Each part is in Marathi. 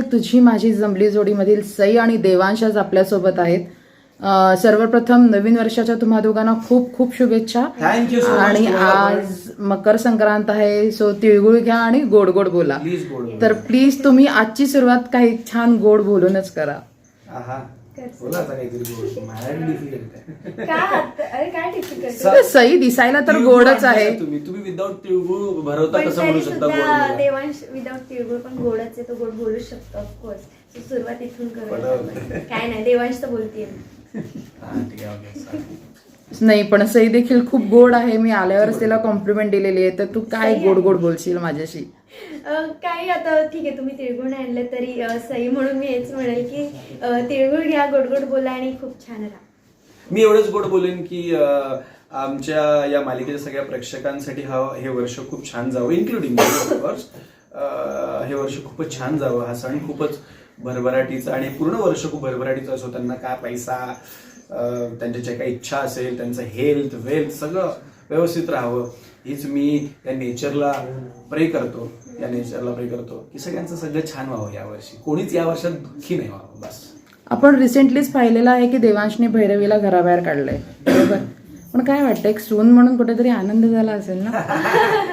तुझी माझी जमली जोडीमधील सई आणि देवांशाच आपल्यासोबत आहेत. सर्वप्रथम नवीन वर्षाच्या तुम्हा दोघांना खूप खूप शुभेच्छा. आणि. आज मकर संक्रांत आहे सो तिळगुळ घ्या आणि गोड गोड बोला. प्लीज गोड बोला. तर प्लीज तुम्ही आजची सुरुवात काही छान गोड बोलूनच करा. आहा. बोला आता काहीतरी गोड. माझ्याकडे difficult आहे. काय आता- अरे काय डिफिकल्ट स- सई दिसायला तर तिळगुळ गोडच आणलाय आहे. तुम्ही. तुम्ही विदाऊट तिळगुळ भरवता पण कसं म्हणू तरी शकता? गोड सुद्धा बोला? देवांश विदाऊट तिळगुळ पण गोडच आहे तो गोड बोलू शकतो ऑफकोर्स सुरुवात इथून करूया आपण. काय नाही देवांश तर बोलतीये. हा, ठीक आहे okay, sorry. नाही पण सई देखील खूप गोड आहे. मी आल्यावरच तिला कॉम्प्लिमेंट दिलेली आहे. तर तू काय गोड गोड बोलशील माझ्याशी? काही आता ठीक आहे तुम्ही तिळगुळ आणलं आणले तरी सई म्हणून मी हेच म्हणेल की तिळगुळ घ्या गोडगोड बोला आणि खूप छान राहा. मी एवढंच गोड बोलेन की आमच्या या मालिकेच्या सगळ्या प्रेक्षकांसाठी हा हे वर्ष खूप छान जावं इन्क्लुडिंग ऑफकोर्स हे वर्ष खूपच छान जावं हा सण खूपच भरभराटीचा आणि पूर्ण वर्ष खूप भरभराटीचं असो त्यांना काय पैसा त्यांच्या ज्या काही इच्छा असेल त्यांचं हेल्थ वेल्थ सगळं व्यवस्थित राहावं हीच मी त्या नेचरला प्रे करतो. या नेचरला प्रे करतो की सगळ्यांचं सगळं छान व्हावं यावर्षी कोणीच या वर्षात दुःखी नाही व्हावं बस. आपण रिसेंटलीच पाहिलेलं आहे की देवांशने भैरवीला घराबाहेर काढलंय. बरोबर? पण काय वाटतं एक सून म्हणून कुठेतरी आनंद झाला असेल ना?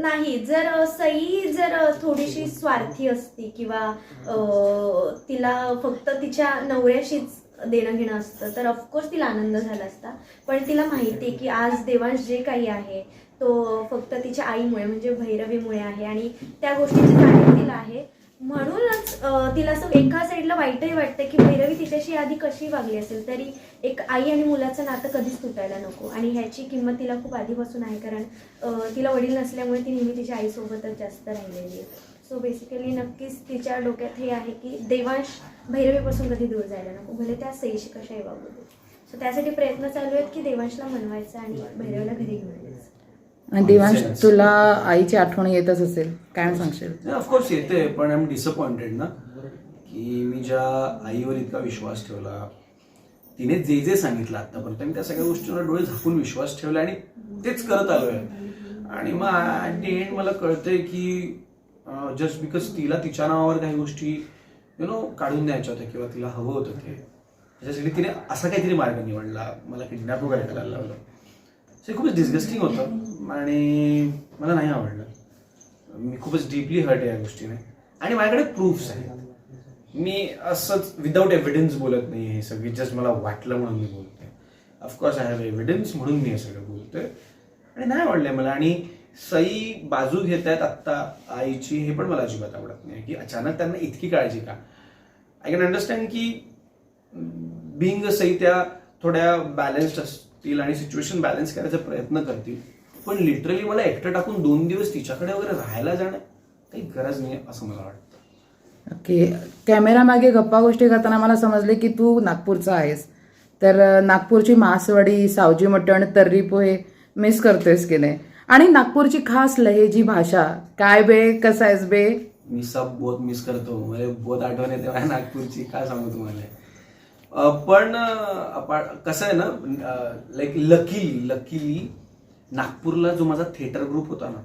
नाही. जर सई जर थोडीशी स्वार्थी असती किंवा अं, तिला फक्त तिच्या नवऱ्याशीच देणं घेणं असतं तर ऑफकोर्स तिला आनंद झाला असता. पण तिला माहिती आहे की आज देवांश जे काही आहे तो फक्त तिच्या आईमुळे म्हणजे भैरवीमुळे आहे आणि त्या गोष्टीची जाणीव तिला आहे. म्हणूनच तिला असं एका साईडला वाईटही वाटतं की भैरवी तिच्याशी आधी कशी वागली असेल तरी एक आई आणि मुलाचं नातं कधीच तुटायला नको. आणि ह्याची किंमत तिला खूप आधीपासून आहे कारण तिला वडील नसल्यामुळे ती नेहमी तिच्या आईसोबतच जास्त राहिलेली आहे. सो बेसिकली नक्कीच तिच्या डोक्यात हे आहे की देवांश भैरवीपासून कधी दूर जायला नको भले त्या सईशी कशाही वागू दे सो त्यासाठी प्रयत्न चालू आहेत की देवांशला मनवायचं आणि भैरवीला घरी घेऊन यायचं. आणि देवांश तुला आईची आठवण येतच असेल काय सांगशील? ऑफकोर्स येते पण आय एम डिसअपॉइंटेड ना की मी ज्या आईवर इतका विश्वास ठेवला तिने जे जे सांगितलं आतापर्यंत मी त्या सगळ्या गोष्टींवर डोळे झाकून विश्वास ठेवला आणि तेच करत आलोय आणि मग ॲट दी एंड मला कळतंय की जस्ट बिकॉज तिला तिच्या नावावर काही गोष्टी यु नो काढून द्यायच्या होत्या किंवा तिला हवं होतं ते त्याच्यासाठी तिने असा काहीतरी मार्ग निवडला मला किडनॅप वगैरे करायला लावलं. ते खूपच डिस्गस्टिंग होतं. आणि मला नाही आवडलं. मी खूपच डीपली हर्ट या गोष्टीने. आणि माझ्याकडे प्रूफ्स आहेत. मी असंच विदाऊट एव्हिडन्स बोलत नाही हे सगळी. जस्ट मला वाटलं म्हणून मी बोलते ऑफकोर्स आय हॅव एव्हिडन्स म्हणून मी हे सगळं बोलतोय. आणि नाही आवडलंय मला. आणि सई बाजू घेत आहेत आत्ता आईची. हे पण मला अजिबात आवडत नाही. की अचानक त्यांना इतकी काळजी का? आय कॅन अंडरस्टँड की बिंग सई त्या थोड्या बॅलन्स्ड असतील आणि सिच्युएशन बॅलन्स करायचा प्रयत्न करतील. पण लिटरली मला एकटं टाकून दोन दिवस तिच्याकडे वगैरे राहायला जाणं काही गरज नाही असं मला वाटतं. ओके. कॅमेरा मागे गप्पा गोष्टी करताना मला समजले की तू नागपूरचा आहेस. तर नागपूरची मासवडी सावजी मटण तर्री पोहे मिस करतोयस की नाही? आणि नागपूरची खास लहेजी भाषा काय बे? कसं आहेस बे? मी सब बहुत मिस करतो. मला बहुत आठवण येते नागपूरची. काय सांगू तुम्हाला? पण कसं आहे ना लाईक लकीली लकीली नागपूरला जो माझा थिएटर ग्रुप होता ना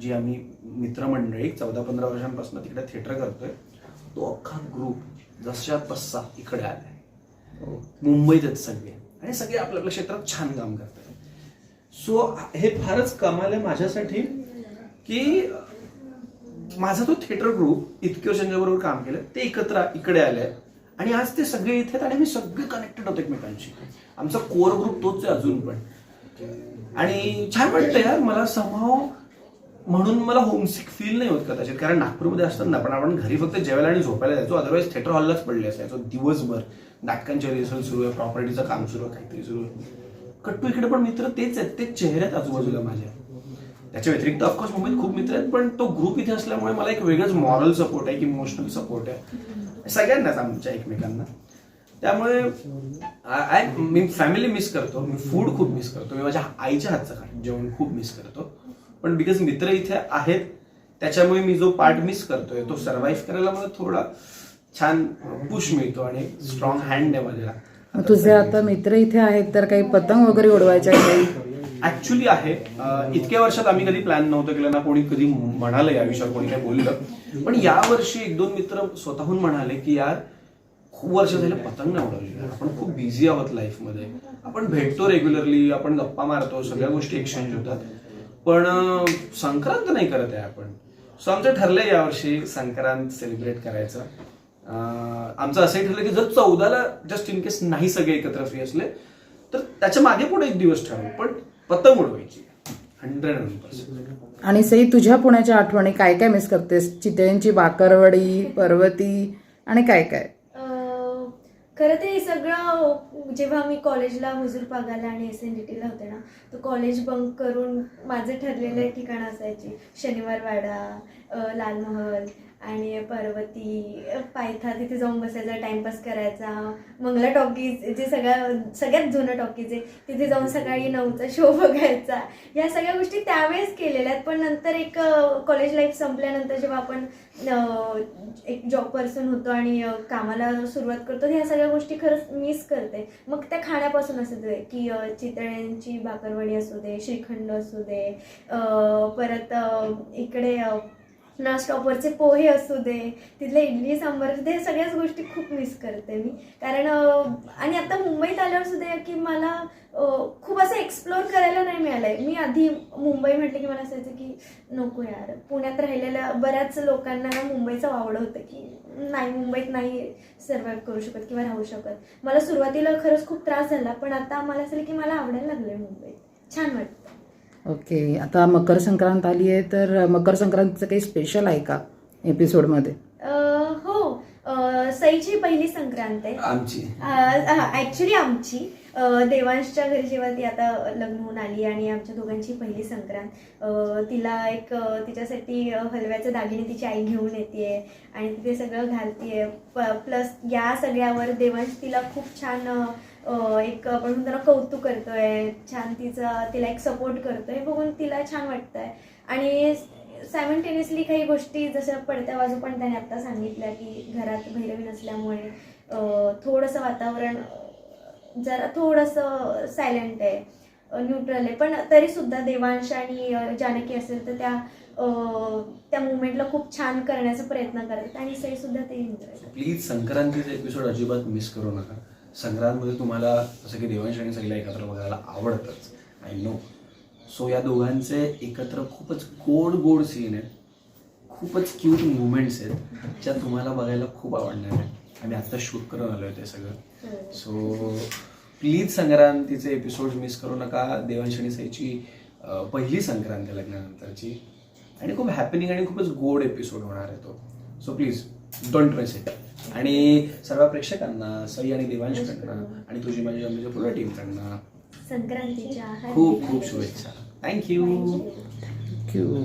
जी आम्ही मित्रमंडळी चौदा पंधरा वर्षांपासून तिकडे थिएटर करतोय तो अख्खा ग्रुप जशा तसा इकडे आलाय. मुंबईतच सगळे. आणि सगळे आपल्या आपल्या क्षेत्रात छान काम करतात. सो हे फारच कमाल आहे माझ्यासाठी की माझा तो थिएटर ग्रुप इतके वर्षांच्या बरोबर काम केलं ते एकत्र इकडे आले आणि आज ते सगळे इथे आहेत आणि मी सगळे कनेक्टेड होतो एकमेकांशी. आमचा कोर ग्रुप तोच आहे अजून पण. आणि छान वाटतं यार मला समाव म्हणून मला होमसिक फील नाही होत कदाचित. कारण नागपूरमध्ये असताना पण आपण घरी फक्त जेवायला आणि झोपायला जायचो. अदरवाईज थिएटर हॉललाच पडले असायचो. दिवसभर नाटकांचे रिहर्सल सुरू आहे प्रॉपर्टीचं काम सुरू आहे काहीतरी सुरू आहे. कट्टू इकडे पण मित्र तेच आहेत. ते चेहऱ्यात आजूबाजूला माझ्या. त्याच्या व्यतिरिक्त ऑफकोर्स मुंबईत खूप मित्र आहेत पण तो ग्रुप इथे असल्यामुळे मला एक वेगळंच मॉरल सपोर्ट आहे की इमोशनल सपोर्ट आहे. सगळ्यांनाच आमच्या एकमेकांना. त्यामुळे आय मी फॅमिली मिस करतो मी फूड खूप मिस करतो मी माझ्या आईच्या हातचं खा- जेवण खूप मिस करतो. पण बिकॉज मित्र इथे आहेत त्याच्यामुळे मी जो पार्ट मिस करतोय तो सर्व्हाइव्ह करायला मला थोडा छान पुश मिळतो आणि स्ट्रॉंग हँड आहे माझ्या. तुझे आता मित्र इथे आहेत तर काही पतंग वगैरे उडवायच्या काही ऍक्च्युली आहे. इतक्या वर्षात आम्ही कधी प्लॅन नव्हतं केलं ना कोणी कधी म्हणालं या विषयावर कोणी काही बोललं पण यावर्षी एक दोन मित्र स्वतःहून म्हणाले की यार खूप वर्ष झाले पतंग नाही उडवली आपण खूप बिझी आहोत लाईफमध्ये आपण भेटतो रेग्युलरली आपण गप्पा मारतो सगळ्या गोष्टी एक्सचेंज होतात. पण संक्रांत नाही करत आहे आपण. सो आमचं ठरलंय यावर्षी संक्रांत सेलिब्रेट करायचं. आमचं असंही ठरलं की जर चौदाला जस्ट इन केस नाही सगळे एकत्र फ्री असले तर त्याच्यामागे पुढे एक दिवस ठरवू. पण पतंग उडवायची. हंड्रेड हंड्रेड पर्सेंट आणि सई तुझ्या पुण्याच्या आठवणी काय काय मिस करतेस? चितळ्यांची बाकरवडी पर्वती आणि काय काय? खरं तर हे सगळं जेव्हा मी कॉलेजला हुजूर पागाला आणि एस एन डी टीला होते ना तर कॉलेज बंक करून माझे ठरलेले ठिकाणं असायची. शनिवार वाडा लालमहल आणि पर्वती पायथा तिथे जाऊन बसायचा टाइमपास करायचा. मंगला टॉकीज जे सगळ्या सगळ्यात जुनं टॉकीज आहे तिथे जाऊन सकाळी नऊचा शो बघायचा. या सगळ्या गोष्टी त्यावेळेस केलेल्या आहेत पण नंतर एक कॉलेज लाईफ संपल्यानंतर जेव्हा आपण एक जॉब पर्सन होतो आणि कामाला सुरुवात करतो ह्या सगळ्या गोष्टी खरंच मिस करते. मग त्या खाण्यापासून असू दे की चितळ्यांची भाकरवडी असू दे श्रीखंड असू दे परत इकडे अं, ना स्टॉपवरचे पोहे असू दे तिथले इडली सांबार असू दे ह्या सगळ्याच गोष्टी खूप मिस करते मी. कारण आणि आता मुंबईत आल्यावर सुद्धा की मला खूप असं एक्सप्लोअर करायला नाही मिळालं आहे मी आधी मुंबई म्हटलं की मला असायचं की नको यार पुण्यात राहिलेल्या बऱ्याच लोकांना ना मुंबईचं आवडं होतं की नाही मुंबईत नाही सर्वाईव्ह करू शकत किंवा राहू शकत. मला सुरुवातीला खरंच खूप त्रास झाला पण आता मला असं की मला आवडायला लागलं आहे मुंबईत. छान वाटतं ओके आता मकर संक्रांत आली आहे तर मकर संक्रांतीचं काही स्पेशल आहे का एपिसोडमध्ये अं, हो अं, सईची पहिली संक्रांत आहे. आमची. ऍक्च्युली आमची. अं, देवांशच्या घरी जेव्हा ती आता लग्न होऊन आली आणि आमच्या दोघांची पहिली संक्रांत अं, तिला एक अं, तिच्यासाठी अं, हलव्याचे दागिने तिची आई घेऊन येते आणि तिथे सगळं घालतीये प्लस या सगळ्यावर देवांश तिला खूप छान अं, एक आपण म्हणतो ना कौतुक करतोय छान तिचा तिला एक सपोर्ट करतोय बघून तिला छान वाटतंय. आणि सायमंटेनियसली काही गोष्टी जसं पडत्या बाजू पण त्याने आत्ता सांगितल्या की घरात भैरवी नसल्यामुळे थोडंसं वातावरण जरा थोडंसं सायलेंट आहे न्यूट्रल आहे. पण तरी सुद्धा देवांश आणि जानकी असेल तर त्या त्या मुवमेंटला खूप छान करण्याचा प्रयत्न करतात. आणि सई सुद्धा ते एन्जॉय प्लीज संक्रांतीचा एपिसोड अजिबात मिस करू नका. संक्रांतमध्ये तुम्हाला जसं की देवांश आणि सगळ्या एकत्र बघायला आवडतंच. आय नो सो या दोघांचे एकत्र खूपच गोड गोड सीन आहेत. खूपच क्यूट मुवमेंट्स आहेत ज्या तुम्हाला बघायला खूप आवडणार आहेत. आम्ही आत्ता शूट करून आलो ते सगळं. सो प्लीज संक्रांतीचे एपिसोड मिस करू नका. देवांश आणि सईची पहिली संक्रांती लग्नानंतरची. आणि खूप हॅपनिंग आणि खूपच गोड एपिसोड होणार आहे तो. So please don't miss it आणि सर्व प्रेक्षकांना सई आणि देवांशकडनं आणि तुझी माझी आमच्या पूर्ण टीमकडनं संक्रांतीच्या खूप खूप शुभेच्छा. Thank you Thank you. क्यू